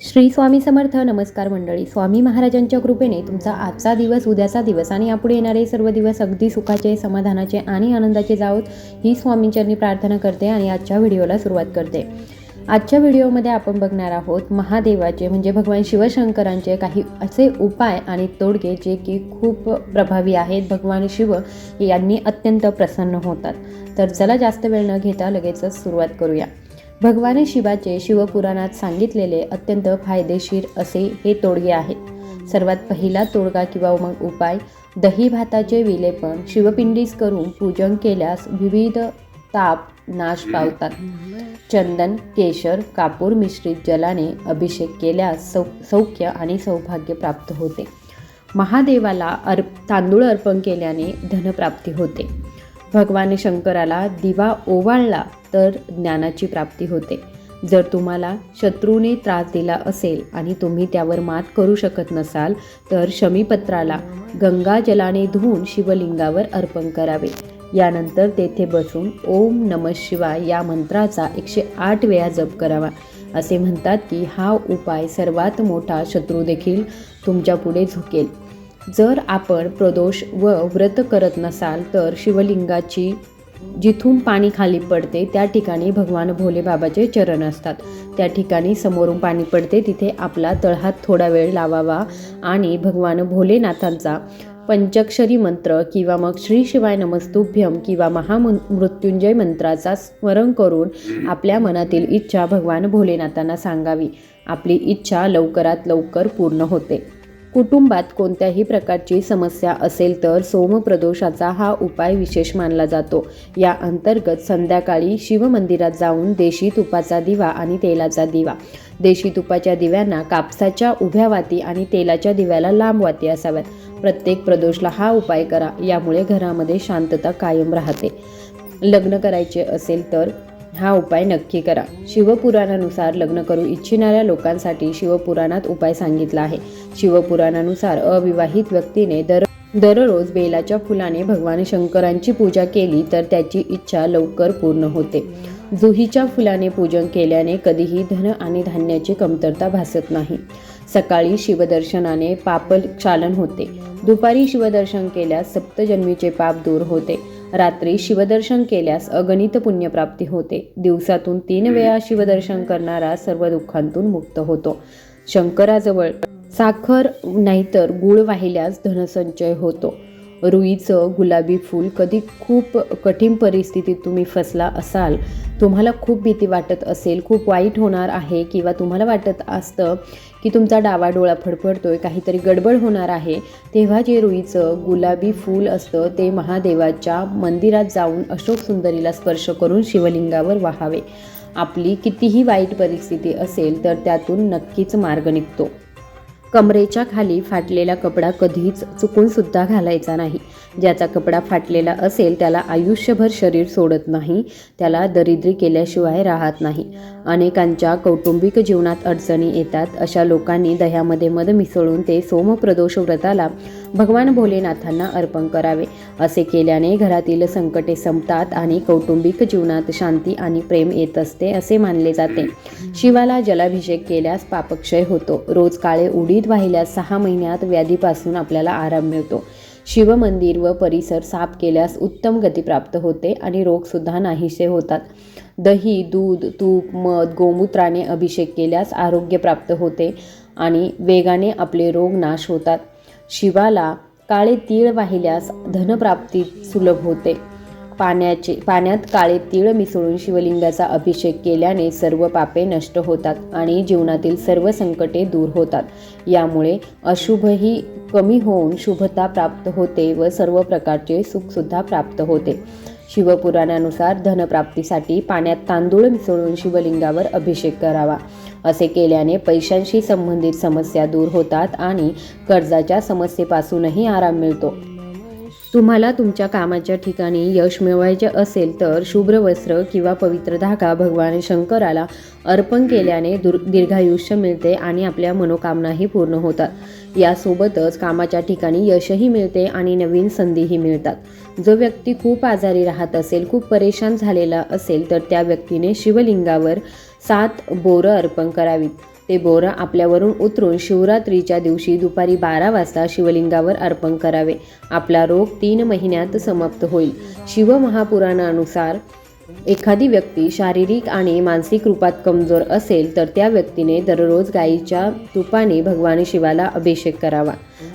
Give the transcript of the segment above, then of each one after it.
श्री स्वामी समर्थ नमस्कार मंडळी. स्वामी महाराजांच्या कृपेने तुमचा आजचा दिवस उद्याचा दिवस आणि यापुढे येणारे सर्व दिवस अगदी सुखाचे समाधानाचे आणि आनंदाचे जावत ही स्वामींचरणी प्रार्थना करते आणि आजच्या व्हिडिओला सुरुवात करते. आजच्या व्हिडिओमध्ये आपण बघणार आहोत महादेवाचे म्हणजे भगवान शिवशंकरांचे काही असे उपाय आणि तोडगे जे की खूप प्रभावी आहेत. भगवान शिव यांनी अत्यंत प्रसन्न होतात. तर चला जास्त वेळ न घेता लगेचच सुरुवात करूया. भगवान शिवाचे शिवपुराणात सांगितलेले अत्यंत फायदेशीर असे हे तोडगे आहेत. सर्वात पहिला तोडगा किंवा मग उपाय दही भाताचे विलेपन शिवपिंडीस करून पूजन केल्यास विविध ताप नाश पावतात. चंदन केशर कापूर मिश्रित जलाने अभिषेक केल्यास सौ सौख्य आणि सौभाग्य प्राप्त होते. महादेवाला अर्प तांदूळ अर्पण केल्याने धनप्राप्ती होते. भगवान शंकराला दिवा ओवाळला तर ज्ञानाची प्राप्ती होते. जर तुम्हाला शत्रूने त्रास दिला असेल आणि तुम्ही त्यावर मात करू शकत नसाल तर शमीपत्राला गंगा जलाने धुवून शिवलिंगावर अर्पण करावे. यानंतर तेथे बसून ओम नम शिवाय या मंत्राचा एकशे आठ वेळा जप करावा. असे म्हणतात की हा उपाय सर्वात मोठा शत्रू देखील तुमच्यापुढे झुकेल. जर आपण प्रदोष व व्रत करत नसाल तर शिवलिंगाची जिथून पाणी खाली पडते त्या ठिकाणी भगवान भोले बाबाचे चरण असतात. त्या ठिकाणी समोरून पाणी पडते तिथे आपला तळहात थोडा वेळ लावावा आणि भगवान भोलेनाथांचा पंचक्षरी मंत्र किंवा मग श्री शिवाय नमस्तुभ्यम किंवा महामृत्युंजय मंत्राचा स्मरण करून आपल्या मनातील इच्छा भगवान भोलेनाथांना सांगावी. आपली इच्छा लवकरात लवकर पूर्ण होते. कुटुंबात कोणत्याही प्रकारची समस्या असेल तर सोमप्रदोषाचा हा उपाय विशेष मानला जातो. या अंतर्गत संध्याकाळी शिवमंदिरात जाऊन देशी तुपाचा दिवा आणि तेलाचा दिवा. देशी तुपाच्या दिव्यांना कापसाच्या उभ्या वाती आणि तेलाच्या दिव्याला लांब वाती असाव्यात. प्रत्येक प्रदोषला हा उपाय करा यामुळे घरामध्ये शांतता कायम राहते. लग्न करायचे असेल तर हा उपाय नक्की करा. शिवपुराणानुसार लग्न करू इच्छिणाऱ्या लोकांसाठी शिवपुराणात उपाय सांगितला आहे. शिवपुराणानुसार अविवाहित व्यक्तीने दर दररोज बेलाच्या फुलाने भगवान शंकरांची पूजा केली तर त्याची इच्छा लवकर पूर्ण होते. जुहीच्या फुलाने पूजन केल्याने कधीही धन आणि धान्याची कमतरता भासत नाही. सकाळी शिवदर्शनाने पापल चालन होते. दुपारी शिवदर्शन केल्यास सप्तजन्मीचे पाप दूर होते. रात्री शिवदर्शन केल्यास अगणित पुण्यप्राप्ती होते. दिवसातून तीन वेळा शिवदर्शन करणारा सर्व दुःखांतून मुक्त होतो. शंकराजवळ साखर नाहीतर गुळ वाहिल्यास धनसंचय होतो. रुईचं गुलाबी फूल कधी खूप कठीण परिस्थितीत तुम्ही फसला असाल तुम्हाला खूप भीती वाटत असेल खूप वाईट होणार आहे किंवा तुम्हाला वाटत असतं की तुमचा डावा डोळा फडफडतोय काहीतरी गडबड होणार आहे तेव्हा जे रुईचं गुलाबी फूल असतं ते महादेवाच्या मंदिरात जाऊन अशोक सुंदरीला स्पर्श करून शिवलिंगावर वाहावे. आपली कितीही वाईट परिस्थिती असेल तर त्यातून नक्कीच मार्ग निघतो. कमरेच्या खाली फाटलेला कपडा कधीच चुकून सुद्धा घालायचा नाही. ज्याचा कपडा फाटलेला असेल त्याला आयुष्यभर शरीर सोडत नाही त्याला दरिद्री केल्याशिवाय राहत नाही. अनेकांच्या कौटुंबिक जीवनात अडचणी येतात. अशा लोकांनी दह्यामध्ये मध मिसळून ते सोमप्रदोष व्रताला भगवान भोलेनाथांना अर्पण करावे. असे केल्याने घरातील संकटे संपतात आणि कौटुंबिक जीवनात शांती आणि प्रेम येत असते असे मानले जाते. शिवाला जलाभिषेक केल्यास पापक्षय होतो. रोज काळे उडी उडीद वाहिल्यास सहा महिन्यात व्याधीपासून आपल्याला आराम मिळतो. शिवमंदिर व परिसर साफ केल्यास उत्तम गती प्राप्त होते आणि रोगसुद्धा नाहीसे होतात. दही दूध तूप मध गोमूत्राने अभिषेक केल्यास आरोग्य प्राप्त होते आणि वेगाने आपले रोग नाश होतात. शिवाला काळे तीळ वाहिल्यास धनप्राप्ती सुलभ होते. पाण्याचे पाण्यात काळे तीळ मिसळून शिवलिंगाचा अभिषेक केल्याने सर्व पापे नष्ट होतात आणि जीवनातील सर्व संकटे दूर होतात. यामुळे अशुभही कमी होऊन शुभता प्राप्त होते व सर्व प्रकारचे सुखसुद्धा प्राप्त होते. शिवपुराणानुसार धनप्राप्तीसाठी पाण्यात तांदूळ मिसळून शिवलिंगावर अभिषेक करावा. असे केल्याने पैशांशी संबंधित समस्या दूर होतात आणि कर्जाच्या समस्येपासूनही आराम मिळतो. तुम्हाला तुमच्या कामाच्या ठिकाणी यश मिळवायचे असेल तर शुभ्र वस्त्र किंवा पवित्र धागा भगवान शंकराला अर्पण केल्याने दुर दीर्घायुष्य मिळते आणि आपल्या मनोकामनाही पूर्ण होतात. यासोबतच कामाच्या ठिकाणी यशही मिळते आणि नवीन संधीही मिळतात. जो व्यक्ती खूप आजारी राहत असेल खूप परेशान झालेला असेल तर त्या व्यक्तीने शिवलिंगावर सात बोरं अर्पण करावीत. ते बोरं आपल्यावरून उतरून शिवरात्रीच्या दिवशी दुपारी बारा वाजता शिवलिंगावर अर्पण करावे. आपला रोग तीन महिन्यात समाप्त होईल. शिवमहापुराणानुसार एखादी व्यक्ती शारीरिक आणि मानसिक रूपात कमजोर असेल तर त्या व्यक्तीने दररोज गाईच्या तुपाने भगवान शिवाला अभिषेक करावा.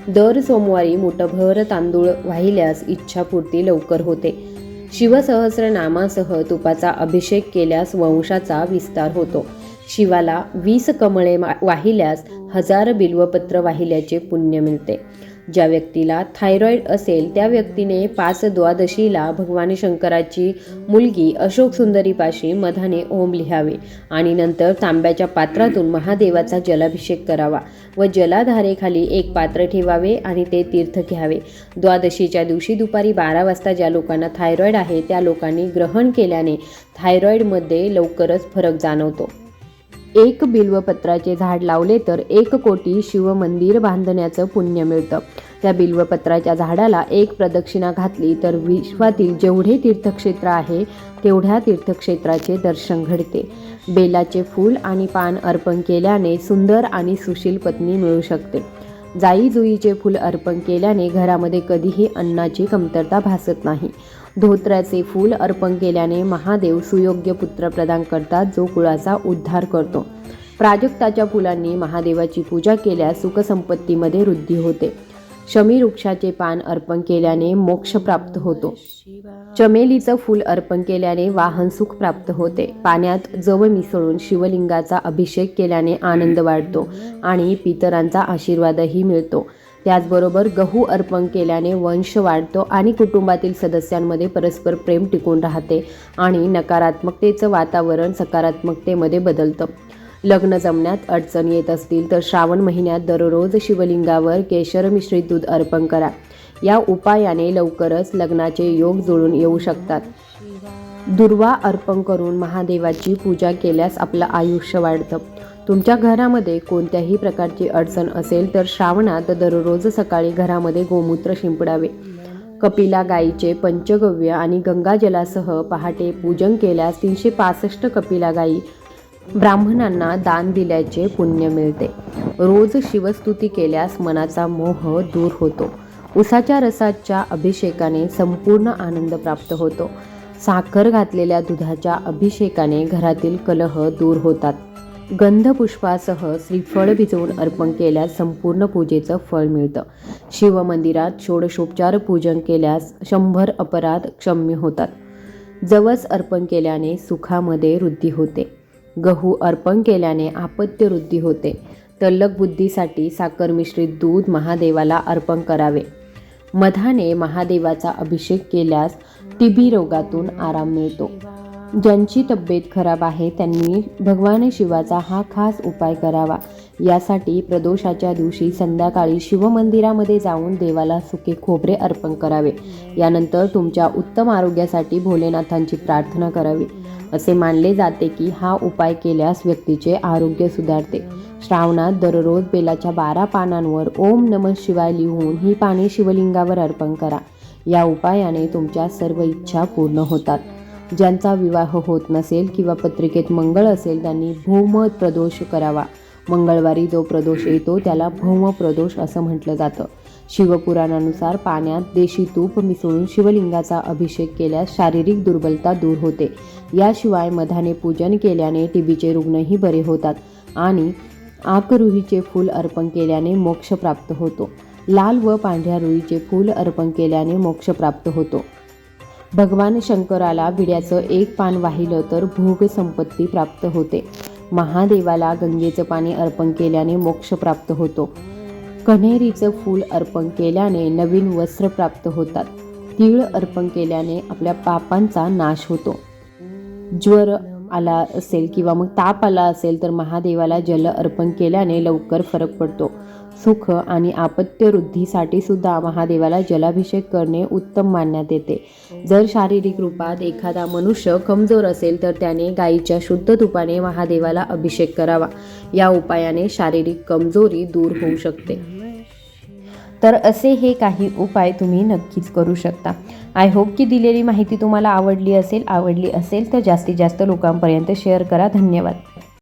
दर सोमवारी मुठभर तांदूळ वाहिल्यास इच्छापूर्ती लवकर होते. शिवसहस्रनामासह तुपाचा अभिषेक केल्यास वंशाचा विस्तार होतो. शिवाला वीस कमळे मा- वाहिल्यास हजार बिल्वपत्र वाहिल्याचे पुण्य मिळते. ज्या व्यक्तीला थायरॉईड असेल त्या व्यक्तीने पाच द्वादशीला भगवान शंकराची मुलगी अशोक सुंदरीपाशी मधाने ओम लिहावे आणि नंतर तांब्याच्या पात्रातून महादेवाचा जलाभिषेक करावा व जलाधारेखाली एक पात्र ठेवावे आणि ते तीर्थ घ्यावे. द्वादशीच्या दिवशी दुपारी बारा वाजता ज्या लोकांना थायरॉईड आहे त्या लोकांनी ग्रहण केल्याने थायरॉईडमध्ये लवकरच फरक जाणवतो. एक बिल्वपत्राचे झाड लावले तर एक कोटी शिवमंदिर बांधण्याचं पुण्य मिळतं. त्या बिल्वपत्राच्या झाडाला एक प्रदक्षिणा घातली तर विश्वातील जेवढे तीर्थक्षेत्र आहे तेवढ्या तीर्थक्षेत्राचे दर्शन घडते. बेलाचे फूल आणि पान अर्पण केल्याने सुंदर आणि सुशील पत्नी मिळू शकते. जाई जुईचे फूल अर्पण केल्याने घरामध्ये कधीही अन्नाची कमतरता भासत नाही. धोत्र्याचे फूल अर्पण केल्याने महादेव सुयोग्य पुत्र प्रदान करतात जो कुळाचा उद्धार करतो. प्राजक्ताच्या फुलांनी महादेवाची पूजा केल्यास सुखसंपत्तीमध्ये वृद्धी होते. शमी वृक्षाचे पान अर्पण केल्याने मोक्ष प्राप्त होतो. चमेलीचं फूल अर्पण केल्याने वाहन सुख प्राप्त होते. पाण्यात जव मिसळून शिवलिंगाचा अभिषेक केल्याने आनंद वाढतो आणि पितरांचा आशीर्वादही मिळतो. त्याचबरोबर गहू अर्पण केल्याने वंश वाढतो आणि कुटुंबातील सदस्यांमध्ये परस्पर प्रेम टिकून राहते आणि नकारात्मकतेचं वातावरण सकारात्मकतेमध्ये बदलतं. लग्न जमण्यात अडचण येत असतील तर श्रावण महिन्यात दररोज शिवलिंगावर केशर मिश्रित दूध अर्पण करा. या उपायाने लवकरच लग्नाचे योग जुळून येऊ शकतात. दुर्वा अर्पण करून महादेवाची पूजा केल्यास आपलं आयुष्य वाढतं. तुमच्या घरामध्ये कोणत्याही प्रकारची अडचण असेल तर श्रावणात दररोज सकाळी घरामध्ये गोमूत्र शिंपडावे. कपिला गायीचे पंचगव्य आणि गंगाजलासह पहाटे पूजन केल्यास तीनशे पासष्ट कपिला गायी ब्राह्मणांना दान दिल्याचे पुण्य मिळते. रोज शिवस्तुती केल्यास मनाचा मोह दूर होतो. उसाच्या रसाच्या अभिषेकाने संपूर्ण आनंद प्राप्त होतो. साखर घातलेल्या दुधाच्या अभिषेकाने घरातील कलह दूर होतात. गंधपुष्पासह श्रीफळ भिजवून अर्पण केल्यास संपूर्ण पूजेचं फळ मिळतं. शिवमंदिरात षोडशोपचार पूजन केल्यास शंभर अपराध क्षम्य होतात. जवस अर्पण केल्याने सुखामध्ये वृद्धी होते. गहू अर्पण केल्याने आपत्य वृद्धी होते. तल्लक बुद्धीसाठी साखर मिश्रित दूध महादेवाला अर्पण करावे. मधाने महादेवाचा अभिषेक केल्यास टीबी रोगातून आराम मिळतो. ज्यांची तब्येत खराब आहे त्यांनी भगवान शिवाचा हा खास उपाय करावा. यासाठी प्रदोषाच्या दिवशी संध्याकाळी शिवमंदिरामध्ये जाऊन देवाला सुके खोबरे अर्पण करावे. यानंतर तुमच्या उत्तम आरोग्यासाठी भोलेनाथांची प्रार्थना करावी. असे मानले जाते की हा उपाय केल्यास व्यक्तीचे आरोग्य सुधारते. श्रावणात दररोज बेलाच्या बारा पानांवर ओम नम शिवाय लिहून ही पाने शिवलिंगावर अर्पण करा. या उपायाने तुमच्या सर्व इच्छा पूर्ण होतात. ज्यांचा विवाह होत नसेल किंवा पत्रिकेत मंगळ असेल त्यांनी भूमत प्रदोष करावा. मंगळवारी जो प्रदोष येतो त्याला भौम प्रदोष असं म्हटलं जातं. शिवपुराणानुसार पाण्यात देशी तूप मिसळून शिवलिंगाचा अभिषेक केल्यास शारीरिक दुर्बलता दूर होते. याशिवाय मधाने पूजन केल्याने टीबीचे रुग्णही बरे होतात आणि आकरुहीचे फूल अर्पण केल्याने मोक्ष प्राप्त होतो. लाल व पांढऱ्या रुईचे फूल अर्पण केल्याने मोक्ष प्राप्त होतो. भगवान शंकराला विड्याचं एक पान वाहिलं तर भोग संपत्ती प्राप्त होते. महादेवाला गंगेचं पाणी अर्पण केल्याने मोक्ष प्राप्त होतो. कन्हेरीचं फूल अर्पण केल्याने नवीन वस्त्र प्राप्त होतात. तीळ अर्पण केल्याने आपल्या पापांचा नाश होतो. ज्वर आला असेल किंवा मग ताप आला असेल तर महादेवाला जल अर्पण केल्याने लवकर फरक पडतो. सुख आणि आपत्यवृद्धीसाठी सुद्धा महादेवाला जलाभिषेक करणे उत्तम मानण्यात येते. जर शारीरिक रूपात एखादा मनुष्य कमजोर असेल तर त्याने गायीच्या शुद्ध तुपाने महादेवाला अभिषेक करावा. या उपायाने शारीरिक कमजोरी दूर होऊ शकते. तर असे हे काही उपाय तुम्ही नक्कीच करू शकता. आय होप की दिलेली माहिती तुम्हाला आवडली असेल आवडली असेल तर जास्तीत जास्त लोकांपर्यंत शेअर करा. धन्यवाद.